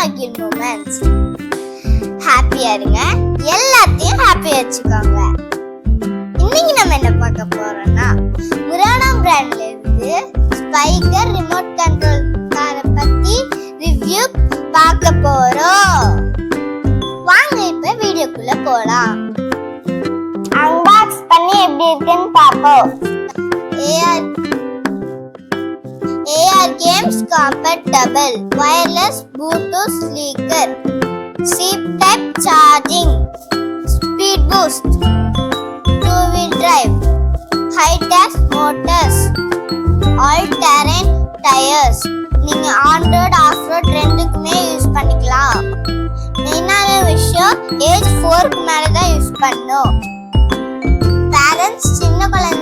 ஆகிய மூமெண்ட்ஸ் ஹாப்பியா இருங்க எல்லாத்தையும் ஹாப்பியா வச்சுக்கோங்க. இன்னைக்கு நம்ம என்ன பார்க்க போறோம்னா முரானா பிராண்ட்ல இருந்து Spykar remote control comfortable wireless Bluetooth speaker C type charging speed boost two wheel drive ஹைடாஸ் motors all terrain tyres நீங்கள் ஆன் ரோட் ஆஃப் ரோட் ரெண்டுக்குமே யூஸ் பண்ணிக்கலாம் மெயினான விஷயம் ஏஜ் ஃபோருக்கு மேலே தான் யூஸ் பண்ணும் பேரண்ட்ஸ் சின்ன குழந்தை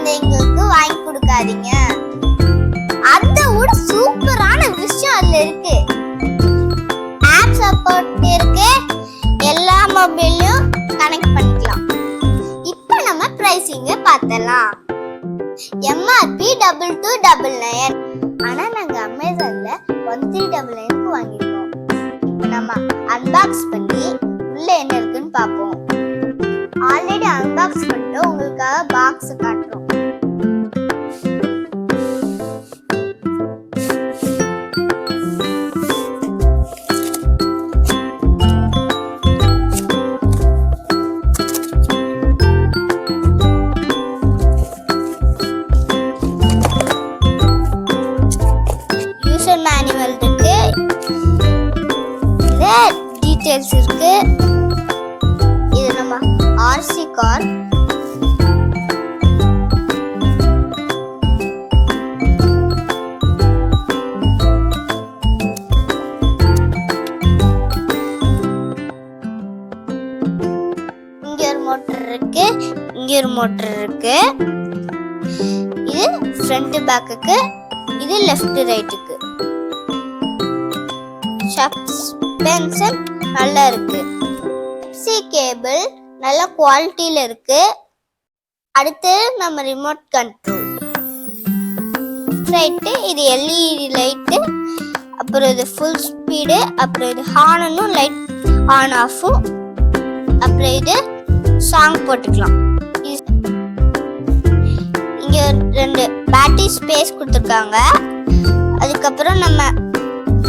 பண்ணலாம் MRP double two double nine ஆனா நாங்க அமேசான்ல ஒன் த்ரீ டபுள் நைனுக்கு வாங்கியிருக்கோம். இப்போ நம்ம அன்பாக்ஸ் பண்ணி உள்ள என்ன இருக்குன்னு பார்ப்போம். ஆல்ரெடி அன்பாக்ஸ் பண்ணிட்டு உங்களுக்காக பாக்ஸ் காட்டுறோம். டைப்ஸ் இருக்கு. இது நம்ம ஆர்சி கார் இங்க ஒரு மோட்டர் இருக்கு. இங்க ஒரு மோட்டர் இருக்கு. இது ஃப்ரண்ட் பேக்குக்கு இது லெஃப்ட் ரைட்டுக்கு சஸ்பென்ஷன் நல்லா இருக்கு சி கேபிள் நல்ல குவாலிட்டியில் இருக்கு. அடுத்து நம்ம ரிமோட் கண்ட்ரோல் ரைட்டு இது எல்இடி லைட்டு அப்புறம் இது ஃபுல் ஸ்பீடு அப்புறம் இது ஹார்னும் லைட் ஆன் ஆஃபும் அப்புறம் இது சாங் போட்டுக்கலாம். இங்கே ரெண்டு பேட்டரி ஸ்பேஸ் கொடுத்துருக்காங்க. அதுக்கப்புறம் நம்ம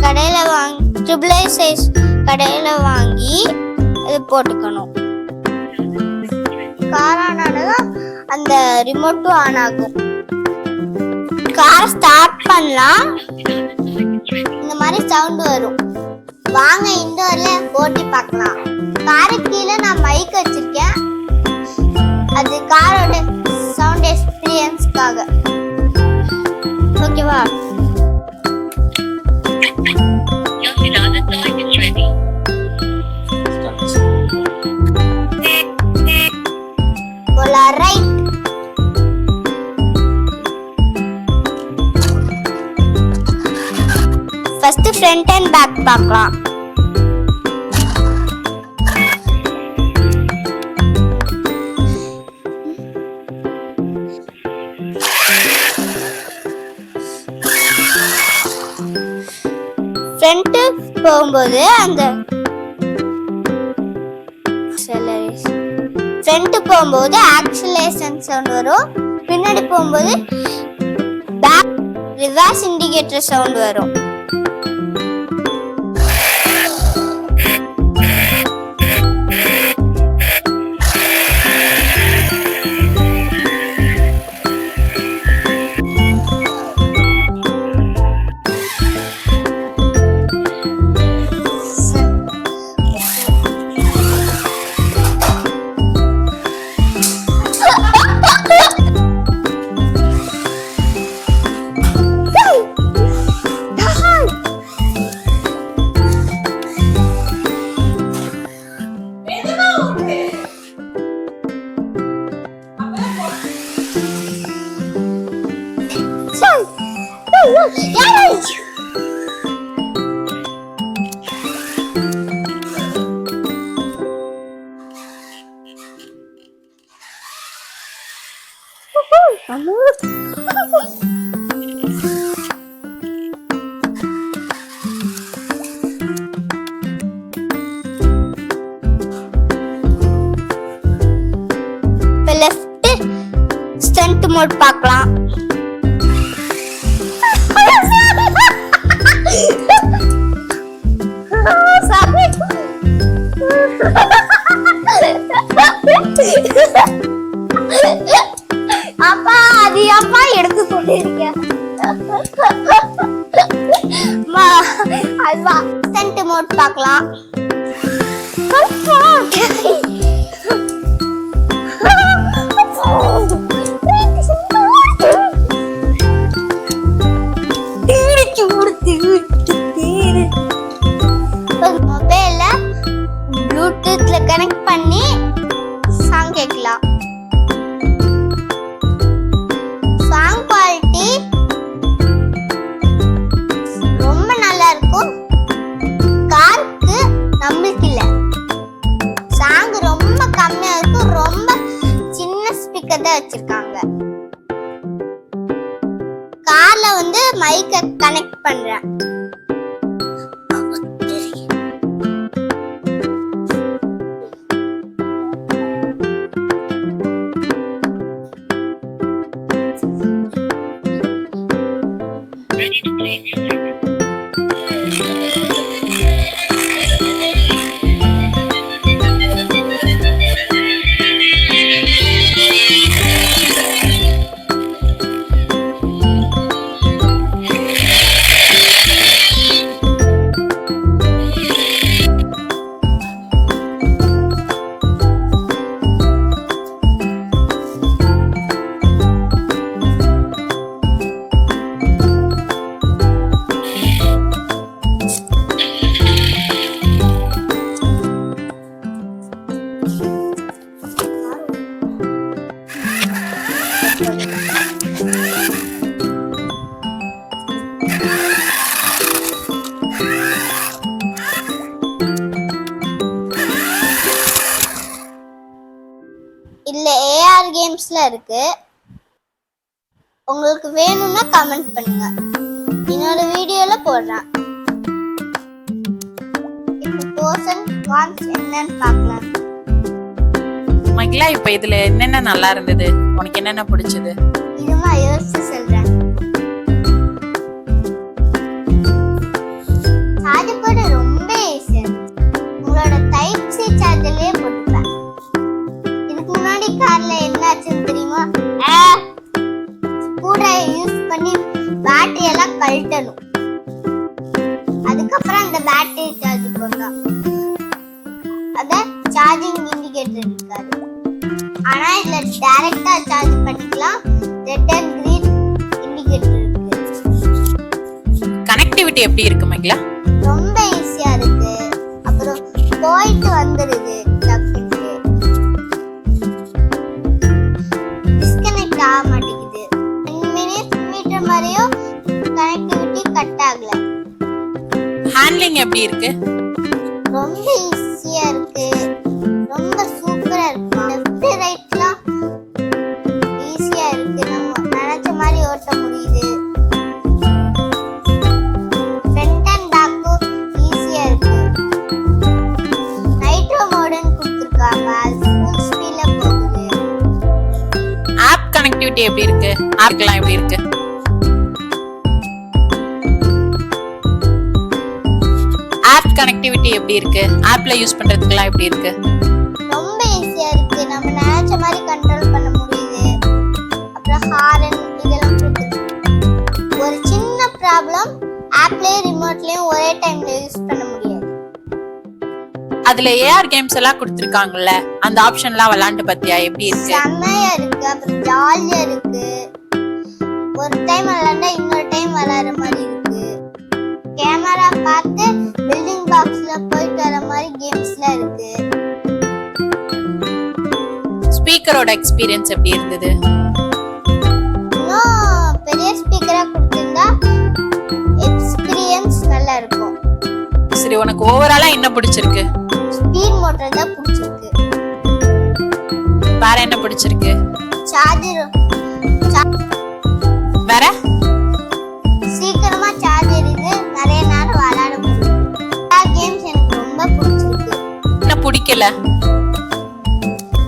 கடையில் வாங்கி ட்ரிபிள் ஐ சைஸ் கடையில் வாங்கி இது போட்டுக்கணும். கார் ஆன் ஆனதும் அந்த ரிமோட்டும் ஆன் ஆகும். கார் ஸ்டார்ட் பண்ணலாம் இந்த மாதிரி சவுண்ட் வரும். வாங்க இண்டோர்ல ஓட்டி பார்க்கலாம். காரு கீழே நான் மைக் வச்சிருக்கேன். அது காரோட சவுண்ட் எக்ஸ்பீரியன்ஸ்க்காக ஓகேவா ஃப்ரண்ட் அண்ட் பேக் பார்க்கலாம். ஃப்ரண்ட் போகும்போது அந்த ஃப்ரண்ட் போகும்போது ஆக்சிலேஷன் சவுண்ட் வரும். பின்னாடி போகும்போது பேக் ரிவர்ஸ் இண்டிகேட்டர் சவுண்ட் வரும். லெஃப்ட் ஸ்டண்ட் மோட் பார்க்கலாம். போட்டு பார்க்கலாம். கனெக்ட் பண்றேன் இருக்கு. உங்களுக்கு வேணும்னா கமெண்ட் பண்ணுங்க. என்னோட வீடியோல போடுறேன் இப்போ பர்சன் வான்ஸ் என்னன்னு பார்க்கலாம். மகிழா இப்ப இதுல என்னென்ன நல்லா இருந்தது? உனக்கு என்னென்ன பிடிச்சது? இதுமா யோசிச்சு சொல்றேன். சார்ஜ் போட ரொம்ப ஈஸியா உங்களோட டைப் சி சார்ஜர்லயே போட்டுப்பேன். இதுக்கு முன்னாடி கார்ல என்னாச்சுன்னு தெரியுமா? கூட யூஸ் பண்ணி பேட்டரி எல்லாம் கழட்டணும். அதுக்கப்புறம் அந்த பேட்டரி சார்ஜ் போடலாம். அத சார்ஜிங் இண்டிகேட்டர் இருக்காது. ஆனா இதுல டைரக்டா சார்ஜ் பண்ணிக்கலாம். ரெட் அண்ட் கிரீன் இண்டிகேட்டர் இருக்கு. கனெக்டிவிட்டி எப்படி இருக்கு மகிழா ரொம்ப ஈஸியா இருக்கு. அப்புறம் போயிட்டு வந்துருது. ஹேண்ட்லிங் எப்படி இருக்கு? ரொம்ப ஈஸியா இருக்கு. ரொம்ப சூப்பரா இருக்கு. லெஃப்ட் ரைட்லாம் ஈஸியா இருக்கு. நம்ம நினைச்ச மாதிரி ஓட்ட முடியுது. ஃப்ரண்ட் அண்ட் பேக்கும் ஈஸியா இருக்கு. நைட்ரோ மோடுன்னு கொடுத்துருக்காங்க. ஸ்பீட்ல போகுது. ஆப் கனெக்டிவிட்டி எப்படி இருக்கு? ஆப்லாம் எப்படி இருக்கு? கனெக்டிவிட்டி எப்படி இருக்கு? ஆப்ல யூஸ் பண்றதுக்குலாம் எப்படி இருக்கு? ரொம்ப ஈஸியா இருக்கு. நம்ம நினைச்ச மாதிரி கண்ட்ரோல் பண்ண முடியுது. அப்புறம் ஹாரன் இதெல்லாம் ஒரு சின்ன ப்ராப்ளம் ஆப்லயும் ரிமோட்லயும் ஒரே டைம்ல யூஸ் பண்ண முடியாது. அதுல ஏஆர் கேம்ஸ் எல்லாம் கொடுத்துருக்காங்கல்ல? அந்த ஆப்ஷன்லாம் விளாண்டு பாத்தியா? எப்படி இருக்கு? செம்மையா இருக்கு. அப்புறம் ஜாலியா இருக்கு. ஒரு டைம் விளையாண்டா இன்னொரு டைம் விளையாடுற மாதிரி இருக்கு. கேமரா பார்த்து பில்டிங் பாக்ஸ்ல போயிட்டு வர மாதிரி கேம்ஸ்லாம் இருக்கு. ஸ்பீக்கரோட எக்ஸ்பீரியன்ஸ் எப்படி இருந்தது? இன்னும் பெரிய ஸ்பீக்கரா கொடுத்திருந்தா எக்ஸ்பீரியன்ஸ் நல்லா இருக்கும். சரி உனக்கு ஓவராலா என்ன பிடிச்சிருக்கு? ஸ்பீட் மோட்டர் தான் பிடிச்சிருக்கு. வேற என்ன பிடிச்சிருக்கு? சார்ஜர்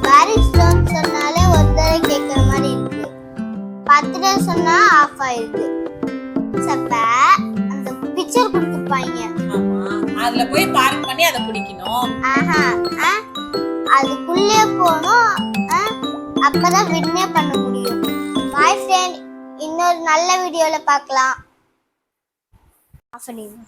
பாரிஸ் ஸ்டோன் சொன்னாலே ஒரு தடவை கேட்குற மாதிரி இருக்கு. பார்த்துட்டு சொன்னா ஆஃப் ஆயிடுது. சப்ப அந்த பிக்சர் கொடுத்துருப்பாங்க. ஆமா. அதுல போய் பார்க் பண்ணி அதை பிடிக்கணும். ஆஹா ஆ, அதுக்குள்ளே போகணும் அப்பதான் வின்னே பண்ண முடியும். பாய் ஃப்ரெண்ட் இன்னொரு நல்ல வீடியோல பார்க்கலாம். ஆஃப் பண்ணிடுங்க